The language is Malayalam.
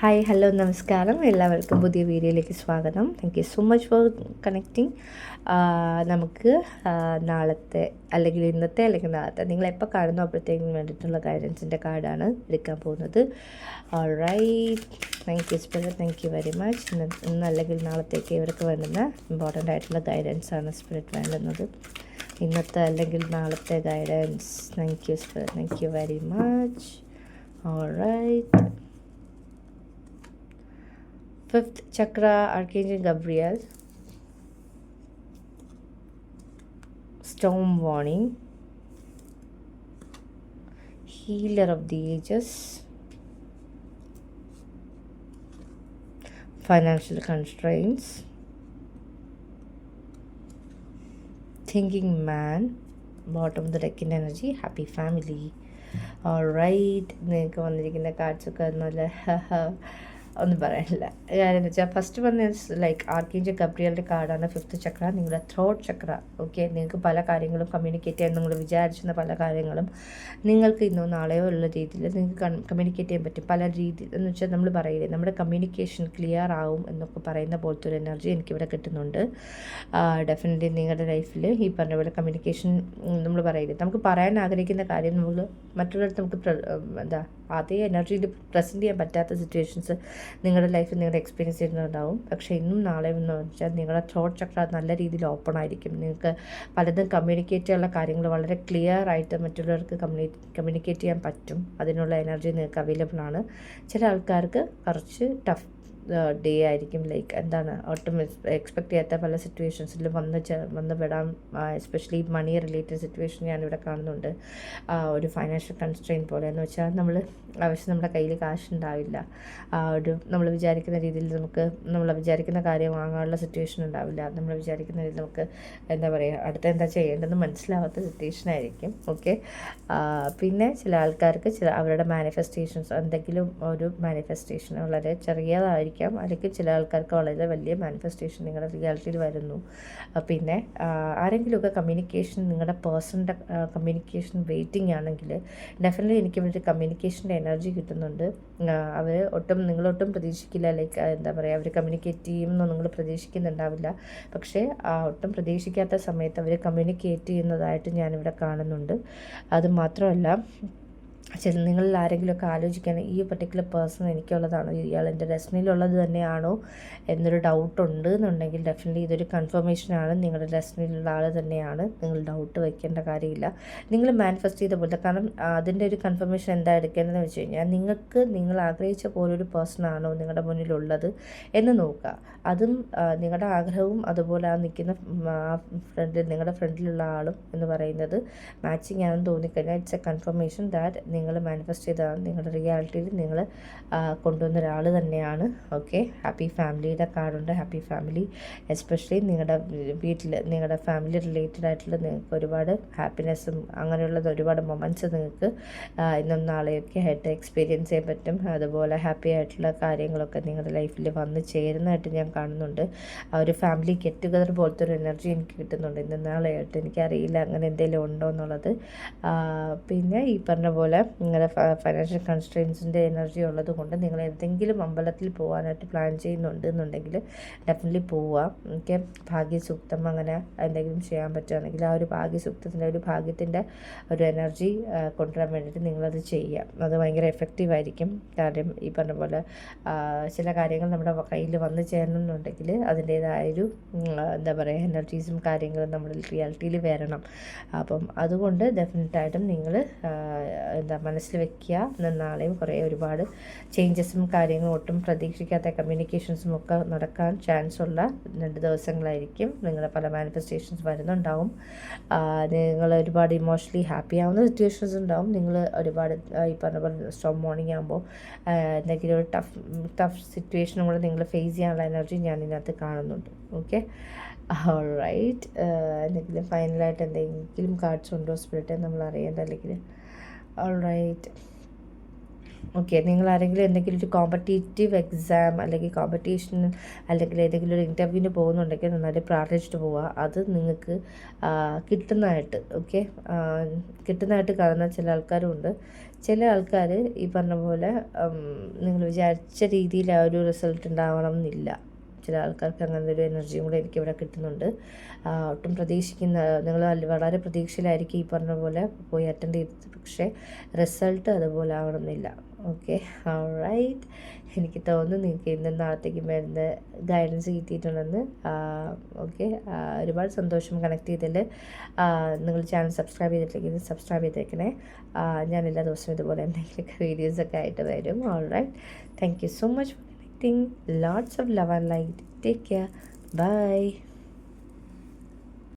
ഹായ് ഹലോ നമസ്കാരം. എല്ലാവർക്കും പുതിയ വീഡിയോയിലേക്ക് സ്വാഗതം. Thank you so much for connecting നമുക്ക് നാളത്തെ അല്ലെങ്കിൽ ഇന്നത്തെ അല്ലെങ്കിൽ നാളത്തെ നിങ്ങൾ എപ്പോൾ കാണുന്നു അപ്പോഴത്തേക്കും വേണ്ടിയിട്ടുള്ള ഗൈഡൻസിന്റെ കാർഡാണ് എടുക്കാൻ പോകുന്നത്. Right thank you spirit thank you very much ഇന്ന് ഇന്ന് അല്ലെങ്കിൽ നാളത്തേക്ക് ഇവർക്ക് വേണ്ടുന്ന ഇമ്പോർട്ടന്റ് ആയിട്ടുള്ള ഗൈഡൻസ് ആണ് സ്പിരിറ്റ് വേണ്ടുന്നത്. ഇന്നത്തെ അല്ലെങ്കിൽ നാളത്തെ guidance thank you spirit thank you very much right fifth chakra archangel gabriel storm warning healer of the ages financial constraints thinking man bottom the లెక్కిన్ energy happy family right నేను వందిరికిన కార్డ్స్ కర్నూలు ഒന്നും പറയാനില്ല. കാര്യം എന്ന് വെച്ചാൽ ഫസ്റ്റ് വന്ന ലൈക്ക് ആർക്കേഞ്ചൽ ഗബ്രിയലിന്റെ കാർഡാണ് ഫിഫ്ത്ത് ചക്ര. നിങ്ങളുടെ ത്രോട്ട് ചക്ര. ഓക്കെ നിങ്ങൾക്ക് പല കാര്യങ്ങളും കമ്മ്യൂണിക്കേറ്റ് ചെയ്യാൻ നിങ്ങൾ വിചാരിച്ചിരുന്ന പല കാര്യങ്ങളും നിങ്ങൾക്ക് ഇന്നോ നാളെയോ ഉള്ള രീതിയിൽ നിങ്ങൾക്ക് കമ്മ്യൂണിക്കേറ്റ് ചെയ്യാൻ പറ്റും. പല രീതി എന്ന് വെച്ചാൽ നമ്മൾ പറയില്ലേ നമ്മുടെ കമ്മ്യൂണിക്കേഷൻ ക്ലിയർ ആവും എന്നൊക്കെ പറയുന്ന പോലത്തെ ഒരു എനർജി എനിക്കിവിടെ കിട്ടുന്നുണ്ട്. ഡെഫിനറ്റ്ലി നിങ്ങളുടെ ലൈഫിൽ ഈ പറഞ്ഞ പോലെ കമ്മ്യൂണിക്കേഷൻ നമ്മൾ പറയില്ലേ. നമുക്ക് പറയാൻ ആഗ്രഹിക്കുന്ന കാര്യം നമ്മൾ മറ്റുള്ളവർക്ക് നമുക്ക് എന്താ അതേ എനർജിയിൽ പ്രസന്റ് ചെയ്യാൻ പറ്റാത്ത സിറ്റുവേഷൻസ് നിങ്ങളുടെ ലൈഫിൽ നിങ്ങളുടെ എക്സ്പീരിയൻസ് ചെയ്യുന്നുണ്ടാവും. പക്ഷേ ഇന്നും നാളെ എന്ന് വെച്ചാൽ നിങ്ങളുടെ ത്രോട്ട് ചക്ര നല്ല രീതിയിൽ ഓപ്പൺ ആയിരിക്കും. നിങ്ങൾക്ക് പലതും കമ്മ്യൂണിക്കേറ്റ് ചെയ്യാനുള്ള കാര്യങ്ങൾ വളരെ ക്ലിയർ ആയിട്ട് മറ്റുള്ളവർക്ക് കമ്മ്യൂണി കമ്മ്യൂണിക്കേറ്റ് ചെയ്യാൻ പറ്റും. അതിനുള്ള എനർജി നിങ്ങൾക്ക് അവൈലബിൾ ആണ്. ചില ആൾക്കാർക്ക് കുറച്ച് ടഫ് ഡേ ആയിരിക്കും. ലൈക്ക് എന്താണ് ഒട്ടും എക്സ്പെക്ട് ചെയ്യാത്ത പല സിറ്റുവേഷൻസിലും വന്ന് വന്ന് പെടാൻ എസ്പെഷ്യലി മണി റിലേറ്റഡ് സിറ്റുവേഷൻ ഞാനിവിടെ കാണുന്നുണ്ട്. ഒരു ഫൈനാൻഷ്യൽ കൺസ്ട്രെയിൻ പോലെ എന്ന് വെച്ചാൽ നമ്മൾ ആവശ്യം നമ്മുടെ കയ്യിൽ കാശ് ഉണ്ടാവില്ല ഒരു നമ്മൾ വിചാരിക്കുന്ന രീതിയിൽ നമുക്ക് നമ്മൾ വിചാരിക്കുന്ന കാര്യം വാങ്ങാനുള്ള സിറ്റുവേഷൻ ഉണ്ടാവില്ല. നമ്മൾ വിചാരിക്കുന്ന രീതിയിൽ നമുക്ക് എന്താ പറയുക അടുത്ത എന്താ ചെയ്യേണ്ടതെന്ന് മനസ്സിലാവാത്ത സിറ്റുവേഷൻ ആയിരിക്കും. ഓക്കെ പിന്നെ ചില ആൾക്കാർക്ക് ചില അവരുടെ മാനിഫെസ്റ്റേഷൻസ് എന്തെങ്കിലും ഒരു മാനിഫെസ്റ്റേഷൻ വളരെ ചെറിയതായിരിക്കാം. അല്ലെങ്കിൽ ചില ആൾക്കാർക്ക് വളരെ വലിയ മാനിഫെസ്റ്റേഷൻ നിങ്ങളുടെ റിയാലിറ്റിയിൽ വരുന്നു. പിന്നെ ആരെങ്കിലുമൊക്കെ കമ്മ്യൂണിക്കേഷൻ നിങ്ങളുടെ പേഴ്സണിന്റെ കമ്മ്യൂണിക്കേഷൻ വെയിറ്റിംഗ് ആണെങ്കിൽ ഡെഫിനറ്റ്ലി എനിക്ക് ഇവിടെ കമ്മ്യൂണിക്കേഷന്റെ എനർജി കിട്ടുന്നുണ്ട്. അവർ ഒട്ടും നിങ്ങളൊട്ടും പ്രതീക്ഷിക്കില്ല. ലൈക്ക് എന്താ പറയുക അവർ കമ്മ്യൂണിക്കേറ്റ് ചെയ്യുമെന്നോ നിങ്ങൾ പ്രതീക്ഷിക്കുന്നുണ്ടാവില്ല. പക്ഷേ ഒട്ടും പ്രതീക്ഷിക്കാത്ത സമയത്ത് അവർ കമ്മ്യൂണിക്കേറ്റ് ചെയ്യുന്നതായിട്ട് ഞാനിവിടെ കാണുന്നുണ്ട്. അത് മാത്രമല്ല ചില നിങ്ങളിൽ ആരെങ്കിലുമൊക്കെ ആലോചിക്കുകയാണ് ഈ പർട്ടിക്കുലർ പേഴ്സൺ എനിക്കുള്ളതാണോ? ഇയാൾ എന്റെ ഡെസ്റ്റിനിയിലുള്ളത് തന്നെയാണോ എന്നൊരു ഡൗട്ട് ഉണ്ട് എന്നുണ്ടെങ്കിൽ ഡെഫിനറ്റ്ലി ഇതൊരു കൺഫർമേഷനാണ് നിങ്ങളുടെ ഡെസ്റ്റിനിയിലുള്ള ആൾ തന്നെയാണ്. നിങ്ങൾ ഡൗട്ട് വയ്ക്കേണ്ട കാര്യമില്ല. നിങ്ങൾ മാനിഫെസ്റ്റ് ചെയ്ത പോലെ കാരണം അതിന്റെ ഒരു കൺഫർമേഷൻ എന്താ എടുക്കേണ്ടതെന്ന് വെച്ച് കഴിഞ്ഞാൽ നിങ്ങൾക്ക് നിങ്ങൾ ആഗ്രഹിച്ച പോലെ ഒരു ആണോ നിങ്ങളുടെ മുന്നിലുള്ളത് എന്ന് നോക്കുക. അതും നിങ്ങളുടെ ആഗ്രഹവും അതുപോലെ ആ നിൽക്കുന്ന ഫ്രണ്ടിൽ നിങ്ങളുടെ ഫ്രണ്ടിലുള്ള ആളും എന്ന് പറയുന്നത് മാച്ചിങ് ആണെന്ന് തോന്നിക്കഴിഞ്ഞാൽ ഇറ്റ്സ് എ കൺഫർമേഷൻ ദാറ്റ് നിങ്ങൾ മാനിഫെസ്റ്റ് ചെയ്തതാണ് നിങ്ങളുടെ റിയാലിറ്റിയിൽ നിങ്ങൾ കൊണ്ടുവന്ന ഒരാൾ തന്നെയാണ്. ഓക്കെ ഹാപ്പി ഫാമിലിയുടെ കാർഡുണ്ട് ഹാപ്പി ഫാമിലി എസ്പെഷ്യലി നിങ്ങളുടെ വീട്ടിൽ നിങ്ങളുടെ ഫാമിലി റിലേറ്റഡ് ആയിട്ടുള്ള നിങ്ങൾക്ക് ഒരുപാട് ഹാപ്പിനെസ്സും അങ്ങനെയുള്ള ഒരുപാട് മൊമെന്റ്സ് നിങ്ങൾക്ക് ഇന്നും നാളെയൊക്കെ ആയിട്ട് എക്സ്പീരിയൻസ് ചെയ്യാൻ പറ്റും. അതുപോലെ ഹാപ്പി ആയിട്ടുള്ള കാര്യങ്ങളൊക്കെ നിങ്ങളുടെ ലൈഫിൽ വന്ന് ചേരുന്നതായിട്ട് ഞാൻ കാണുന്നുണ്ട്. ആ ഒരു ഫാമിലി ഗെറ്റ് ടുഗദർ പോലത്തെ ഒരു എനർജി എനിക്ക് കിട്ടുന്നുണ്ട്. ഇന്ന് നാളെയായിട്ട് എനിക്കറിയില്ല അങ്ങനെ എന്തെങ്കിലും ഉണ്ടോ എന്നുള്ളത്. പിന്നെ ഈ പറഞ്ഞ പോലെ നിങ്ങളുടെ ഫൈനാൻഷ്യൽ കൺസ്ട്രെയിൻസിന്റെ എനർജി ഉള്ളത് കൊണ്ട് നിങ്ങൾ എന്തെങ്കിലും അമ്പലത്തിൽ പോകാനായിട്ട് പ്ലാൻ ചെയ്യുന്നുണ്ട് എന്നുണ്ടെങ്കിൽ ഡെഫിനറ്റ്ലി പോവുക എനിക്ക് ഭാഗ്യസൂക്തം അങ്ങനെ എന്തെങ്കിലും ചെയ്യാൻ പറ്റുകയാണെങ്കിൽ ആ ഒരു ഭാഗ്യസൂക്തത്തിന്റെ ഒരു ഭാഗ്യത്തിന്റെ ഒരു എനർജി കൊണ്ടുവരാൻ വേണ്ടിയിട്ട് നിങ്ങളത് ചെയ്യുക അത് ഭയങ്കര എഫക്റ്റീവ് ആയിരിക്കും. കാര്യം ഈ പറഞ്ഞ പോലെ ചില കാര്യങ്ങൾ നമ്മുടെ കയ്യിൽ വന്നു ചേരണം എന്നുണ്ടെങ്കിൽ അതിന്റേതായൊരു എന്താ പറയുക എനർജീസും കാര്യങ്ങളും നമ്മുടെ റിയാലിറ്റിയിൽ വരണം. അപ്പം അതുകൊണ്ട് ഡെഫിനറ്റായിട്ടും നിങ്ങൾ എന്താ മനസ്സിൽ വെക്കുക. ഇന്ന് നാളെയും കുറേ ഒരുപാട് ചേഞ്ചസും കാര്യങ്ങളും ഒട്ടും പ്രതീക്ഷിക്കാത്ത കമ്മ്യൂണിക്കേഷൻസും ഒക്കെ നടക്കാൻ ചാൻസ് ഉള്ള രണ്ട് ദിവസങ്ങളായിരിക്കും. നിങ്ങളുടെ പല മാനിഫെസ്റ്റേഷൻസ് വരുന്നുണ്ടാവും. നിങ്ങൾ ഒരുപാട് ഇമോഷണലി ഹാപ്പി ആവുന്ന സിറ്റുവേഷൻസ് ഉണ്ടാവും. നിങ്ങൾ ഒരുപാട് ഈ പറഞ്ഞ പോലെ സ്റ്റോം മോർണിംഗ് ആകുമ്പോൾ എന്തെങ്കിലും ഒരു ടഫ് ടഫ് സിറ്റുവേഷനും കൂടെ നിങ്ങൾ ഫേസ് ചെയ്യാനുള്ള എനർജി ഞാൻ ഇതിനകത്ത് കാണുന്നുണ്ട്. ഓക്കെ റൈറ്റ് എന്തെങ്കിലും ഫൈനലായിട്ട് എന്തെങ്കിലും കാർഡ്സ് ഉണ്ടോ? സ്പിരിറ്റ് നമ്മൾ അറിയേണ്ട അല്ലെങ്കിൽ റൈറ്റ് ഓക്കെ നിങ്ങൾ ആരെങ്കിലും എന്തെങ്കിലും ഒരു കോമ്പറ്റേറ്റീവ് എക്സാം അല്ലെങ്കിൽ കോമ്പറ്റീഷൻ അല്ലെങ്കിൽ ഏതെങ്കിലും ഒരു ഇന്റർവ്യൂവിന് പോകുന്നുണ്ടെങ്കിൽ നന്നായിട്ട് പ്രാർത്ഥിച്ചിട്ട് പോവുക. അത് നിങ്ങൾക്ക് കിട്ടുന്നതായിട്ട് ഓക്കെ കിട്ടുന്നതായിട്ട് കാണുന്ന ചില ആൾക്കാരും ഉണ്ട് ചില ആൾക്കാർ ഈ പറഞ്ഞ പോലെ നിങ്ങൾ വിചാരിച്ച രീതിയിൽ ആ ഒരു റിസൾട്ട് ഉണ്ടാവണം എന്നില്ല. ചില ആൾക്കാർക്ക് അങ്ങനത്തെ ഒരു എനർജിയും കൂടെ എനിക്ക് ഇവിടെ കിട്ടുന്നുണ്ട്. ഒട്ടും പ്രതീക്ഷിക്കുന്ന നിങ്ങൾ വളരെ പ്രതീക്ഷയിലായിരിക്കും ഈ പറഞ്ഞ പോലെ പോയി അറ്റൻഡ് ചെയ്തത്. പക്ഷേ റിസൾട്ട് അതുപോലെ ആവണമെന്നില്ല. ഓക്കെ റൈറ്റ് എനിക്ക് തോന്നുന്നു നിങ്ങൾക്ക് ഇന്നും നാളത്തേക്കും വരുന്ന ഗൈഡൻസ് കിട്ടിയിട്ടുണ്ടെന്ന് ഓക്കെ ഒരുപാട് സന്തോഷം കണക്ട് ചെയ്തതിൽ നിങ്ങൾ ചാനൽ സബ്സ്ക്രൈബ് ചെയ്തിട്ടില്ലെങ്കിൽ സബ്സ്ക്രൈബ് ചെയ്തേക്കണേ. ഞാൻ എല്ലാ ദിവസവും ഇതുപോലെ എന്തെങ്കിലുമൊക്കെ വീഡിയോസൊക്കെ ആയിട്ട് വരും. All right thank you so much lots of love and light. Take care. Bye